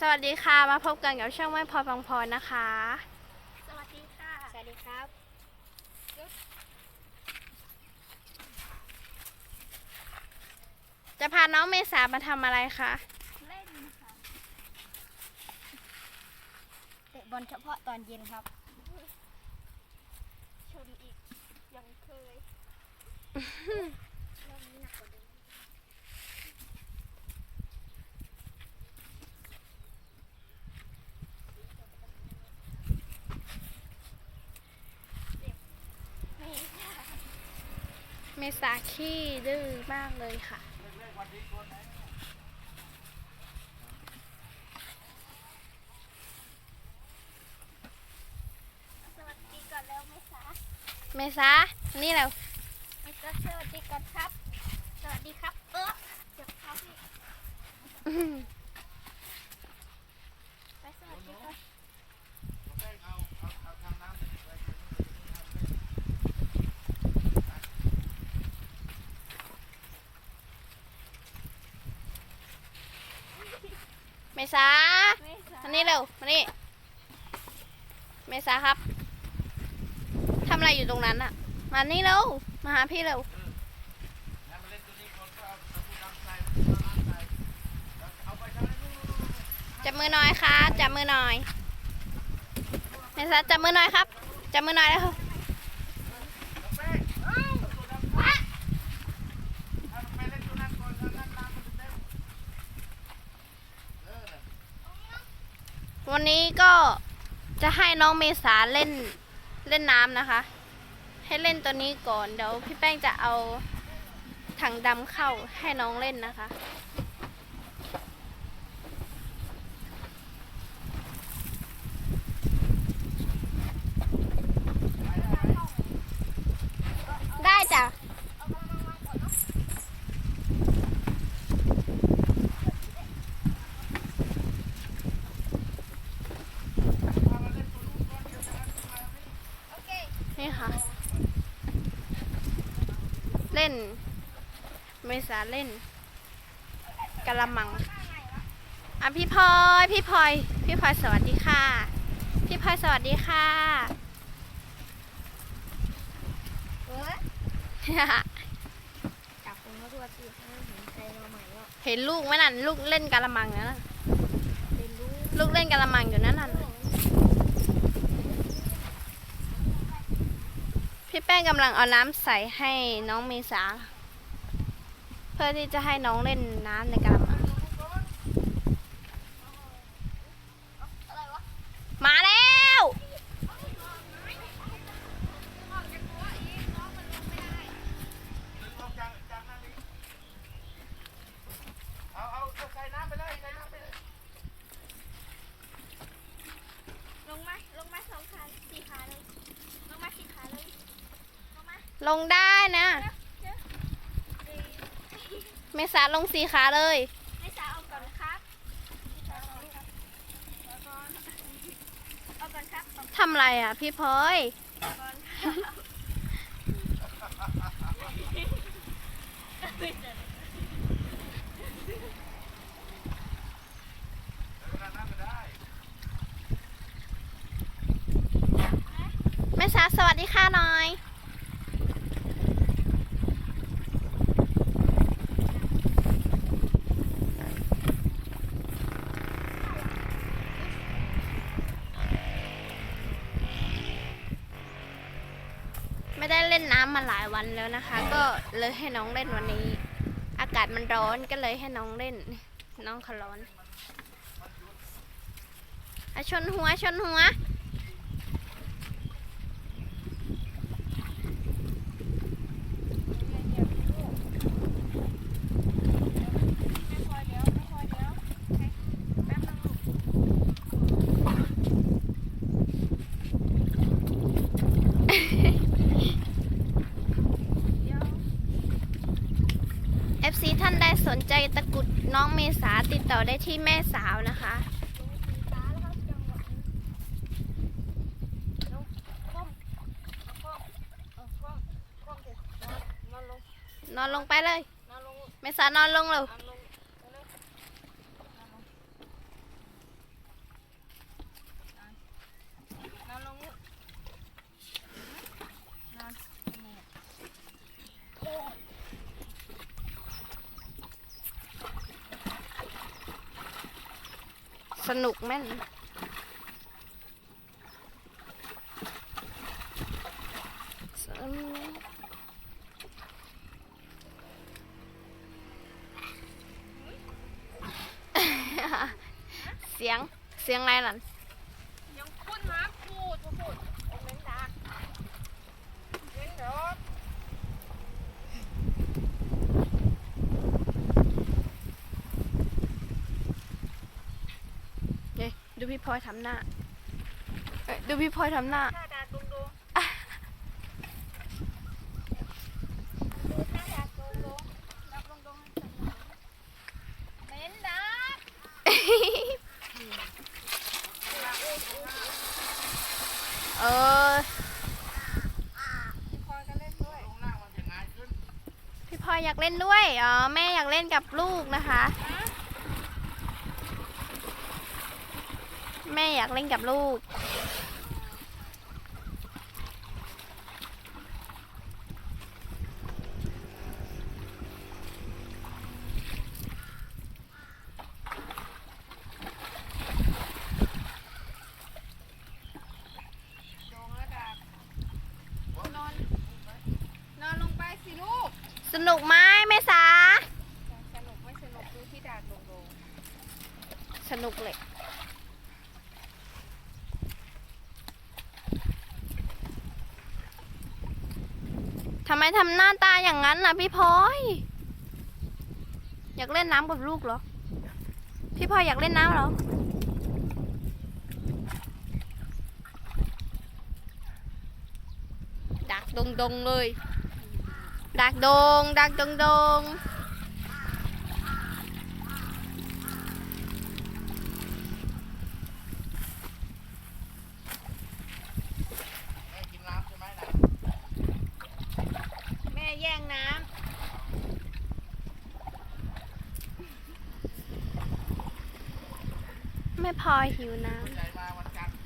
สวัสดีค่ะ มาพบกันกับช่องไม่พอฟังพรนะคะ สวัสดีค่ะ สวัสดีครับ จะพาน้องเมษามาทำอะไรคะเล่นค่ะเตะบอลเฉพาะตอนเย็นครับ ชนอีกยังเคยรอบนี้หนักกว่าเดิมไม่ เมษาขี้ดื้อมากเลยค่ะ สวัสดีก่อนแล้วไหมคะเมษานี่แล้วไม่ก็สวัสดีก่อนครับ สวัสดีครับ เออเดี๋ยวครับพี่ไปสวัสดีก่อน เม ษาไม่สาอันนี้เร็วมานี่เมษาครับทำอะไรอยู่ตรงนั้นอะมานี่เร็ว มาหาพี่เร็วจับมือหน่อยครับจับมือหน่อยเมษาจับมือหน่อยครับ จับมือหน่อยแล้ว วันนี้ก็จะให้น้องเมษาเล่นเล่นน้ำนะคะ ให้เล่นตัวนี้ก่อน เดี๋ยวพี่แป้งจะเอาถังดำเข้าให้น้องเล่นนะคะ ได้จ้ะ โอเค นี่ค่ะ เล่น เมษาเล่นกะละมังอะพี่พลอยพี่พลอยพี่พลอยสวัสดีค่ะ พี่พลอยสวัสดีค่ะเออจับผมมาดูสิเห็นใครมาใหม่ว่าเห็นลูกไหมนั่นลูกเล่นกะละมังนั่นน่ะเรียนรู้ลูกเล่นกะละมังอยู่นั่นน่ะ พี่แป้งกำลังเอาน้ำใส่ให้น้องเมษา เพื่อที่จะให้น้องเล่นน้ำในกระมังอะไรมาแล้ว เอาเอาใส่น้ำไปเลยใส่น้ำไปเลย ลงมา ลงมาสองขาสี่ขาเลย ลงมาสี่ขาเลย ลงมาลงได้นะเจ้าเอ้ยเมษาลงสีขาเลยให้สาวเอาก่อนครับเอาก่อนครับเอาก่อนเอาก่อนครับเอาทำอะไรอะ พี่พลอยก่อนครับไม่เจอน้ำไปได้เมษาสวัสดีค่ะหน่อย ไม่ได้เล่นน้ำมาหลายวันแล้วนะคะ ก็เลยให้น้องเล่นวันนี้ อากาศมันร้อนก็เลยให้น้องเล่น น้องเขาร้อนอชนหัวชนหัว ไม่พอเดี๋ยวไม่พอเดี๋ยวแป๊บนึงลูก เดี๋ยว FC ท่า นใจตะกุดน้องเมษาติดต่อได้ที่แม่สาวนะคะนอนลงไปเลย เมษานอนลงเลย นอนลงเร็วๆนอนลง สนุกแม่นสนุกเสียงเสียงอะไรล่ะยังคุ้นมาพูดพูดพูดโอเมนดักเม้นเดี๋ยว เฮ้ยดู พี่พลอยทำหน้าเอ้ยดูพี่พลอยทำหน้าท่าดาดุงดุงดูท่าดาดุงดุงดับดุงดุงเม้นดักเออคอยกันเล่นด้วยลงล่างมันจะง่ายขึ้นพี่พลอยอยากเล่นด้วย อ๋อ แม่อยากเล่นกับลูกนะคะ แม่อยากเล่นกับลูกโดงแล้วดักนอนนอนลงไปสิลูก สนุกไหมแม่สาสนุกไม่สนุกดูที่ดาดดุงดุงสนุกเลย ทำไมทำหน้าตาอย่างนั้นล่ะพี่พลอย อยากเล่นน้ำกับลูกเหรอ พี่พลอยอยากเล่นน้ำเหรอ ดักดงดงๆเลย ดักดง ดักดงดง แม่กินน้ำใช่ไหมน่ะ แม่แย่งน้ แม่พอหิวน้ำใหญ่มาวันจันทร์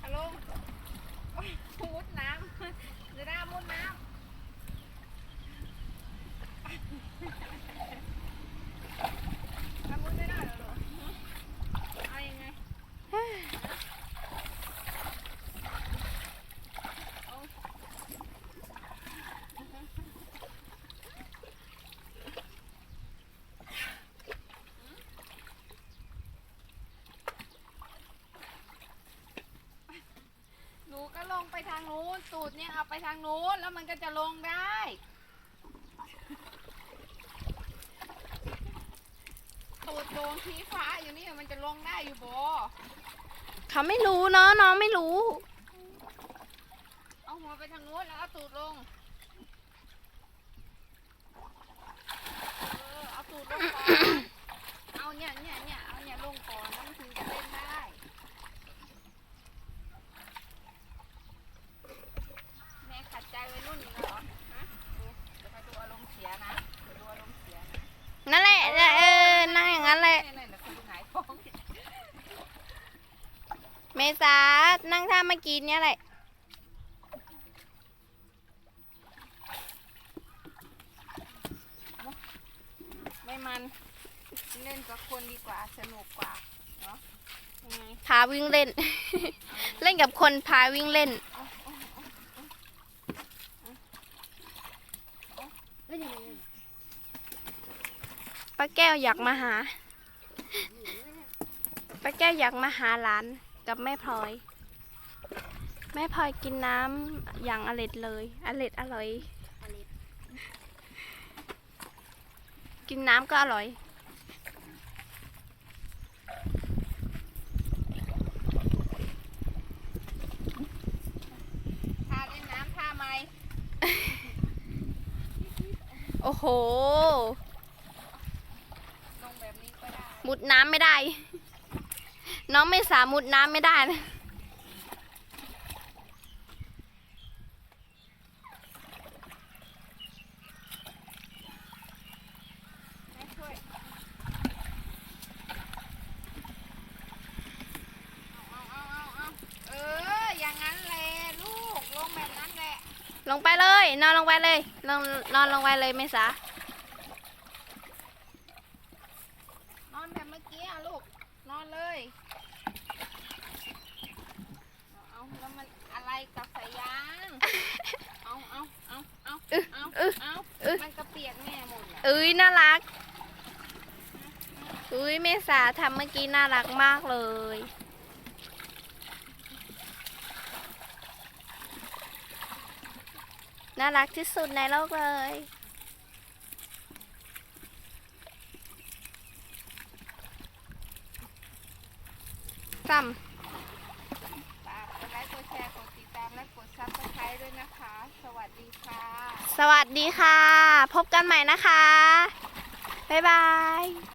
ำอารมณ์โอ้ยมุดน้ำจะได้มุดน้ำทำมุดไม่ได้เหรอลูกเอายังไง หนูก็ลงไปทางนู้นตูดเนี่ยเอาไปทางนู้นแล้วมันก็จะลงได้ ตูดโดงชี้ฟ้าอยู่นี่มันจะลงได้อยู่บ่ำเขาไม่รู้เนาะน้องไม่รู้ เอาหัวไปทางนู้นแล้วเอาตูดลง เออเอาตูดลงก่อนเอาเนี่ยเนี่ยเนี่ยเอาเนี่ยลงก่อนแล้วมันถึงจะเล่นได้ แม่ขัดใจไว้รุ่นนี้แล้วเหรอ ฮะ ดูเดี๋ยวไปดูอารมณ์เสียนะเดี๋ยวดูอารมณ์เสียนะ นั่นแหละเออ นั่งอย่างนั้นแหละ เนี่ยเนี่ยคุณหายท้อง เมษา นั่งท่า เมื่อกี้เนี่ยแหละไม่มันเล่นกับคนดีกว่าสนุกกว่าเนาะยังไงพาวิ่งเล่น เล่นกับคนพาวิ่งเล่นแล้วยังไงป้าแก้วอยากมาหาป้าแก้วอยากมาหาหลานกับแม่พลอย แม่พลอยกินน้ำอย่างอร็ดเลย อร็ดอร่อย กินน้ำก็อร่อย ท่าเล่นน้ำท่าไหมโอ้โห ลงแบบนี้ก็ได้ มุดน้ำไม่ได้ น้องไม่สามุดน้ำไม่ได้นะ แม่ช่วย เอาเอาเอาเอาเอาเออ อย่างนั้นแหละลูก ลงแบบนั้นแหละ ลงไปเลย นอนลงไปเลยลงนอนลงไปเลยเมษานอนแบบเมื่อกี้อะลูก นอนเลยเอาเอาแล้วมันอะไรกับสายยาง เอาเอาเอาเอาอึเอาอึเอาอึมันกระเปียกแม่หมดแหละเอ้ยน่ารัก อุ้ยเมษาทำเมื่อกี้น่ารักมากเลย น่ารักที่สุดในโลกเลย ซ้ฝากกดไลค์กดแชร์ กดติดตาม และกดซับสไครต์ด้วยนะคะ สวัสดีค่ะำสวัสดีค่ะ พบกันใหม่นะคะ บ๊ายบาย